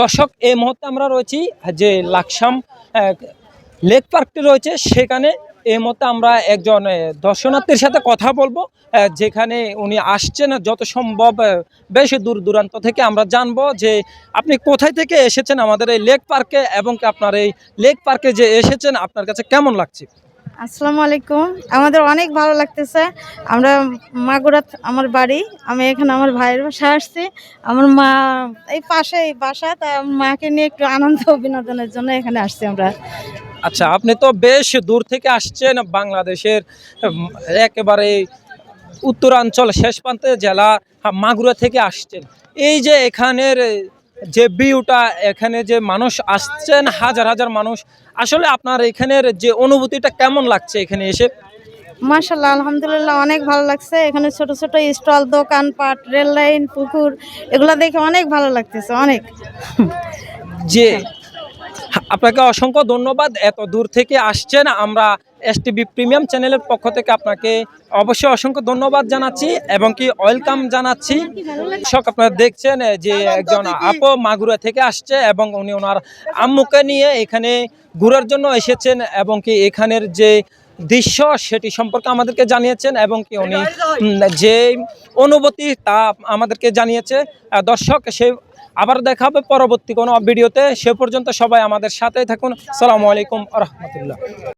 দর্শক, এই মুহূর্তে আমরা রয়েছি যে লাকসাম লেক পার্কটি রয়েছে, সেখানে এই মুহূর্তে আমরা একজন দর্শনার্থীর সাথে কথা বলব যেখানে উনি আসছেন যত সম্ভব বেশ দূর দূরান্ত থেকে আমরা জানব যে আপনি কোথায় থেকে এসেছেন আমাদের এই লেক পার্কে এবং আপনার এই লেক পার্কে যে এসেছেন, আপনার কাছে কেমন লাগছে? আসসালামু আলাইকুম। আমাদের অনেক ভালো লাগতেছে। আমরা মাগুরাত আমার বাড়ি, আমি এখানে আমার ভাইয়ের বাসায় আসছি। আমার মা এই পাশে এই বাসা, তাই মাকে নিয়ে একটু আনন্দ বিনোদনের জন্য এখানে আসছি আমরা। আচ্ছা আপনি তো বেশ দূর থেকে আসছেন বাংলাদেশের একেবারে উত্তরাঞ্চল, শেষ প্রান্তে জেলা মাগুরা থেকে আসছেন। এই যে এখানের যে ভিউটা এখানে যে মানুষ আসছেন হাজার হাজার মানুষ আসলে আপনার এখানের যে অনুভূতিটা কেমন লাগছে এখানে এসে? মাশাল্লাহ আলহামদুলিল্লাহ অনেক ভালো লাগছে। এখানে ছোট ছোট স্টল দোকানপাট রেল লাইন পুকুর এগুলো দেখে অনেক ভালো লাগতেছে অনেক। যে আপনাকে অসংখ্য ধন্যবাদ। এত দূর থেকে আসছেন আমরা এসটিভি প্রিমিয়াম চ্যানেলের পক্ষ থেকে আপনাকে অবশ্যই অসংখ্য ধন্যবাদ জানাচ্ছি এবং কি ওয়েলকাম জানাচ্ছি। দর্শক আপনারা দেখছেন যে একজন আপো মাগুরা থেকে আসছে এবং উনি ওনার আম্মুকে নিয়ে এখানে ঘুরার জন্য এসেছেন এবং কি এখানের যে দৃশ্য সেটি সম্পর্কে আমাদেরকে জানিয়েছেন এবং কি উনি যে অনুভূতি তা আমাদেরকে জানিয়েছে। দর্শক সে আবার দেখা হবে পরবর্তী কোনো ভিডিওতে। সে পর্যন্ত সবাই আমাদের সাথেই থাকুন। সালামু আলাইকুম রহমতুল্লাহ।